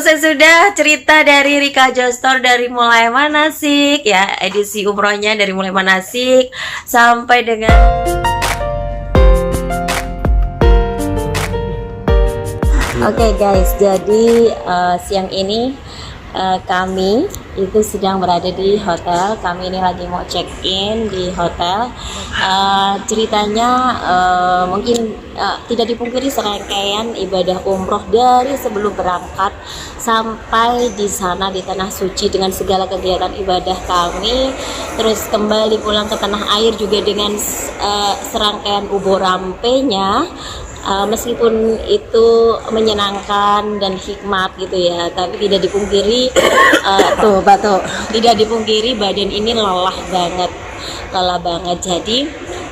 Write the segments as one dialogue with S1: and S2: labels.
S1: Usai sudah cerita dari Rika Jostor dari mulai manasik ya edisi umrohnya dari mulai manasik sampai dengan Oke guys, jadi eh, siang ini eh, kami itu sedang berada di hotel. Kami ini lagi mau check in di hotel. Eh, ceritanya eh, mungkin eh, tidak dipungkiri serangkaian ibadah umroh dari sebelum berangkat sampai di sana di tanah suci dengan segala kegiatan ibadah kami. Terus kembali pulang ke tanah air juga dengan eh, serangkaian ubo rampenya. Uh, meskipun itu menyenangkan dan hikmat gitu ya tapi tidak dipungkiri uh, tuh batu tidak dipungkiri badan ini lelah banget lelah banget. Jadi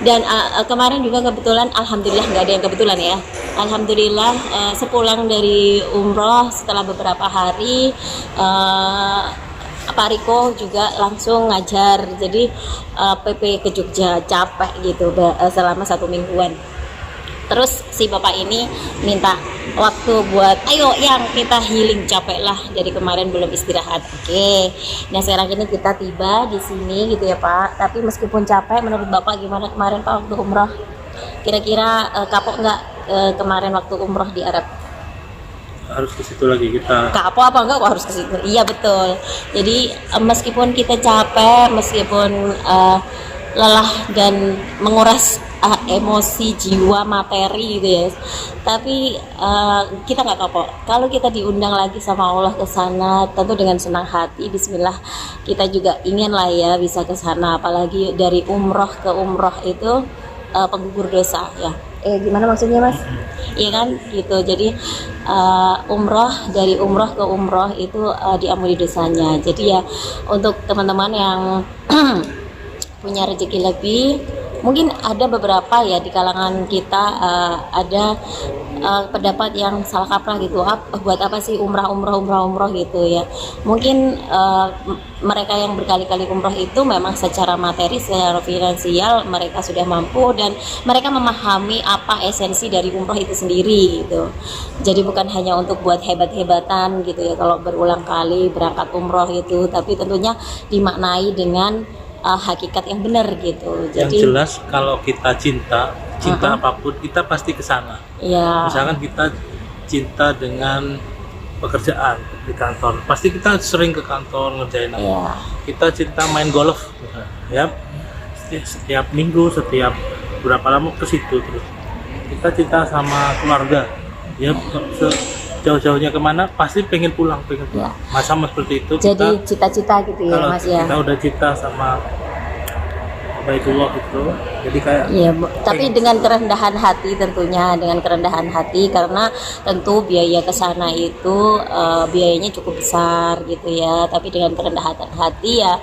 S1: dan uh, kemarin juga kebetulan alhamdulillah nggak ada yang kebetulan ya. Alhamdulillah uh, sepulang dari umroh setelah beberapa hari uh, Pak Riko juga langsung ngajar. Jadi uh, PP ke Jogja capek gitu selama satu mingguan terus si bapak ini minta waktu buat ayo yang kita healing capek lah. Jadi kemarin belum istirahat. Oke. Nah sekarang ini kita tiba di sini gitu ya pak. Tapi meskipun capek menurut bapak gimana kemarin pak waktu umroh? Kira-kira eh, kapok nggak eh, kemarin waktu umroh di Arab?
S2: Harus ke situ lagi kita.
S1: Kapok apa enggak harus ke situ? Iya betul. Jadi eh, meskipun kita capek meskipun eh, lelah dan menguras eh, emosi jiwa materi gitu ya. Tapi eh, kita nggak kapok kalau kita diundang lagi sama Allah ke sana tentu dengan senang hati Bismillah kita juga ingin lah ya bisa ke sana. Apalagi dari umroh ke umroh itu eh, penggugur dosa ya. Eh gimana maksudnya mas? Iya kan? Gitu. Jadi eh, umroh dari umroh ke umroh itu eh, diampuni dosanya. Jadi ya untuk teman-teman yang punya rezeki lebih mungkin ada beberapa ya di kalangan kita eh, ada eh, pendapat yang salah kaprah gitu. Ap- buat apa sih umrah umrah umrah umrah gitu ya. Mungkin m- mereka yang berkali-kali umrah itu memang secara materi secara finansial mereka sudah mampu dan mereka memahami apa esensi dari umrah itu sendiri gitu. Jadi bukan hanya untuk buat hebat-hebatan gitu ya kalau berulang kali berangkat umroh itu tapi tentunya dimaknai dengan uh, hakikat yang benar gitu.
S2: yang
S1: Jadi
S2: jelas kalau kita cinta cinta
S1: Uh-huh.
S2: apa pun kita pasti ke sana.
S1: Ya
S2: misalkan kita cinta dengan pekerjaan di kantor pasti kita sering ke kantor ngerjain apa.
S1: Ya
S2: kita cinta main golf ya. Setiap, setiap minggu setiap berapa lama ke situ terus. Kita cinta sama keluarga ya. Se- jauh-jauhnya ke mana pasti pengen pulang pengen pulang masa sama seperti itu
S1: jadi cita-cita gitu ya Mas ya.
S2: kita udah cinta sama Baitullah itu jadi kayak
S1: Iya, tapi dengan kerendahan hati tentunya dengan kerendahan hati karena tentu biaya ke sana itu eh, biayanya cukup besar gitu ya. Tapi dengan kerendahan hati ya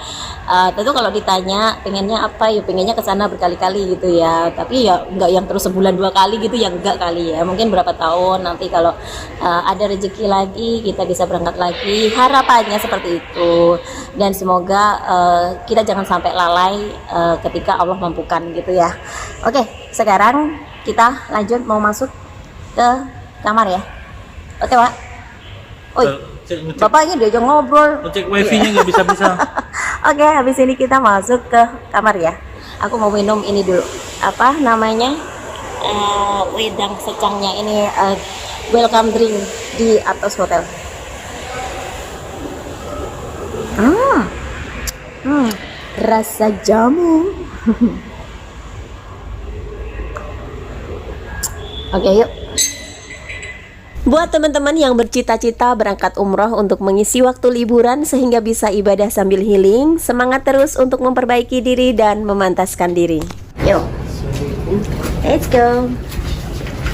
S1: eh, tentu kalau ditanya pengennya apa ya pengennya ke sana berkali-kali gitu ya. Tapi ya nggak yang terus sebulan dua kali gitu ya enggak kali ya. Mungkin berapa tahun nanti kalau eh, ada rezeki lagi kita bisa berangkat lagi. Harapannya seperti itu. Dan semoga eh, kita jangan sampai lalai eh, ketika Allah mampukan gitu ya. Oke, sekarang kita lanjut mau masuk ke kamar ya. Oke, Pak. Oi,
S2: cek, ngecek,
S1: Bapaknya diajak ngobrol.
S2: ngecek wifi-nya nggak bisa-bisa
S1: Oke, habis ini kita masuk ke kamar ya. Aku mau minum ini dulu. Apa namanya? Eh, wedang secangnya ini eh, welcome drink di atas hotel. Hmm. Hmm. Rasa jamu. Oke, yuk. Buat teman-teman yang bercita-cita berangkat umroh untuk mengisi waktu liburan sehingga bisa ibadah sambil healing, semangat terus untuk memperbaiki diri dan memantaskan diri. Yuk, let's go.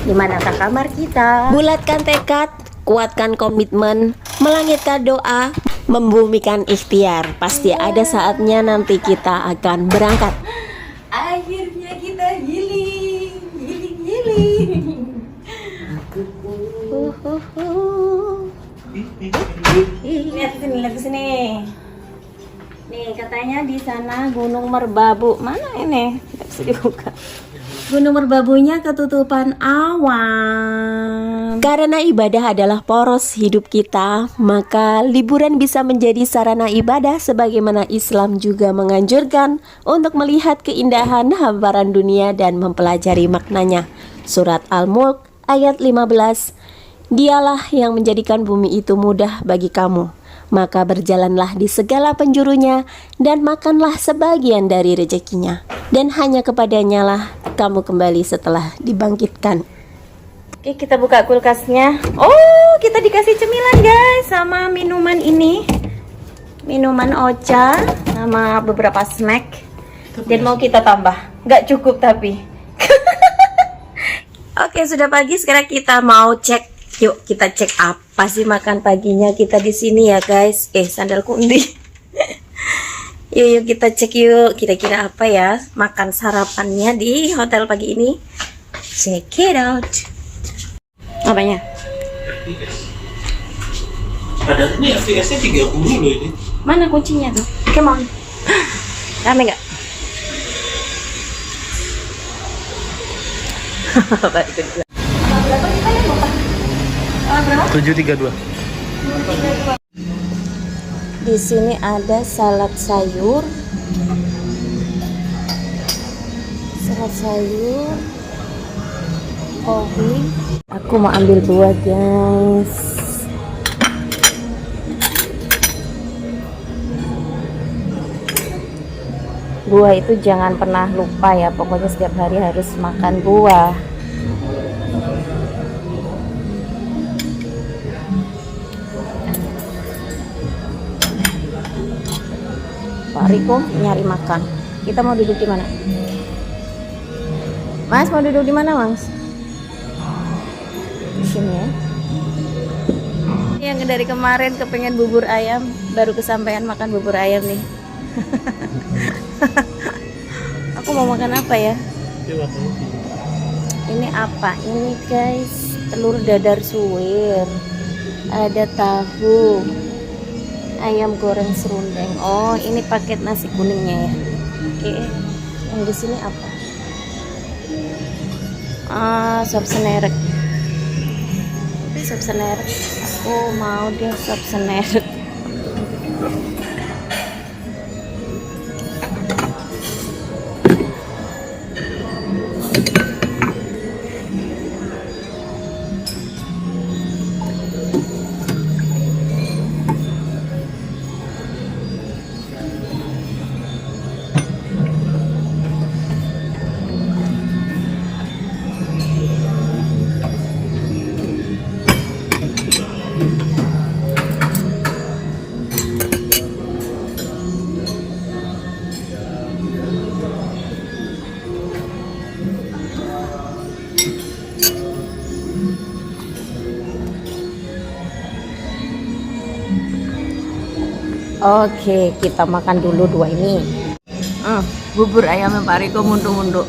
S1: Di manakah kamar kita? Bulatkan tekad, kuatkan komitmen, melangitkan doa, membumikan ikhtiar. Pasti ada saatnya nanti kita akan berangkat. Lihat sini, lihat sini. Nih katanya di sana Gunung Merbabu. Mana ini? Tidak bisa dibuka. Gunung Merbabunya ketutupan awan. Karena ibadah adalah poros hidup kita, maka liburan bisa menjadi sarana ibadah sebagaimana Islam juga menganjurkan untuk melihat keindahan hamparan dunia dan mempelajari maknanya. Surat Al-Mulk ayat 15. Dialah yang menjadikan bumi itu mudah bagi kamu. Maka berjalanlah di segala penjurunya dan makanlah sebagian dari rezekinya. Dan hanya kepadanya lah kamu kembali setelah dibangkitkan. Oke, kita buka kulkasnya. Oh, kita dikasih cemilan guys sama minuman ini. Minuman ocha sama beberapa snack. Dan mau kita tambah. Nggak cukup tapi. Oke, sudah pagi. Sekarang kita mau cek. Yuk kita cek apa sih makan paginya kita di sini ya guys. Eh sandal kundi. yuk yuk kita cek yuk kira-kira apa ya makan sarapannya di hotel pagi ini. Check it out. Apanya?
S2: ada ini FPS-nya 30 loh ini.
S1: Mana kuncinya tuh? Come on. Rame nggak?
S2: Hahaha, 732. 732.
S1: Di sini ada salad sayur. Salad sayur. Kopi. Aku mau ambil dua, guys. buah itu jangan pernah lupa ya pokoknya setiap hari harus makan buah Pak Riko nyari makan. Kita mau duduk di mana? Mas mau duduk di mana, Mas? Di sini ya. Yang dari kemarin kepengen bubur ayam, baru kesampaian makan bubur ayam nih. Aku mau makan apa ya? Ini apa? Ini guys, telur dadar suwir. Ada tahu. Ayam goreng serundeng. Oh, ini paket nasi kuningnya ya. Oke. Yang di sini apa? Ah, sop senerek. Sop senerek. Aku mau dia sop senerek. Oke, kita makan dulu dua ini. Hmm, bubur ayam Pak Riko mundur-mundur.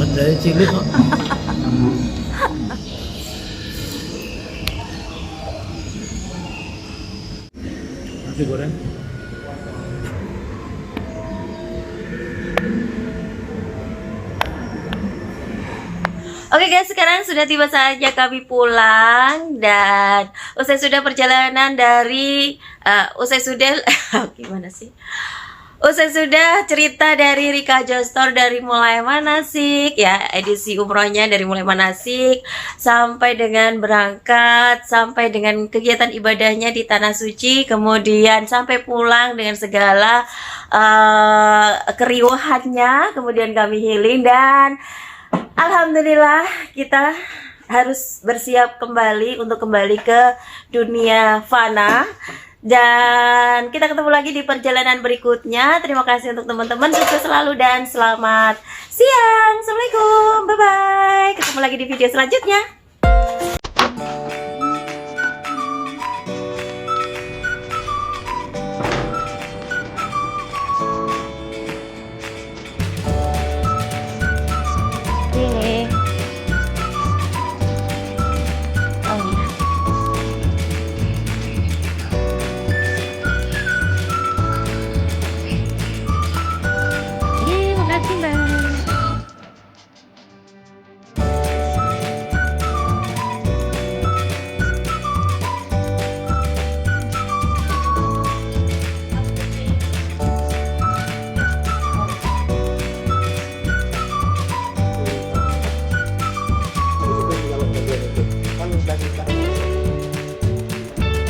S2: Ada cilik kok. Nasi goreng.
S1: Oke guys, sekarang sudah tiba saatnya kami pulang dan usai sudah perjalanan dari eh, usai sudah gimana sih? Usai sudah cerita dari Rika Jostor dari mulai manasik ya edisi umrohnya dari mulai manasik sampai dengan berangkat sampai dengan kegiatan ibadahnya di tanah suci kemudian sampai pulang dengan segala eh, keriuhannya kemudian kami healing dan Alhamdulillah kita harus bersiap kembali untuk kembali ke dunia fana dan kita ketemu lagi di perjalanan berikutnya. Terima kasih untuk teman-teman sukses selalu dan selamat siang. Assalamualaikum. Bye bye. Ketemu lagi di video selanjutnya.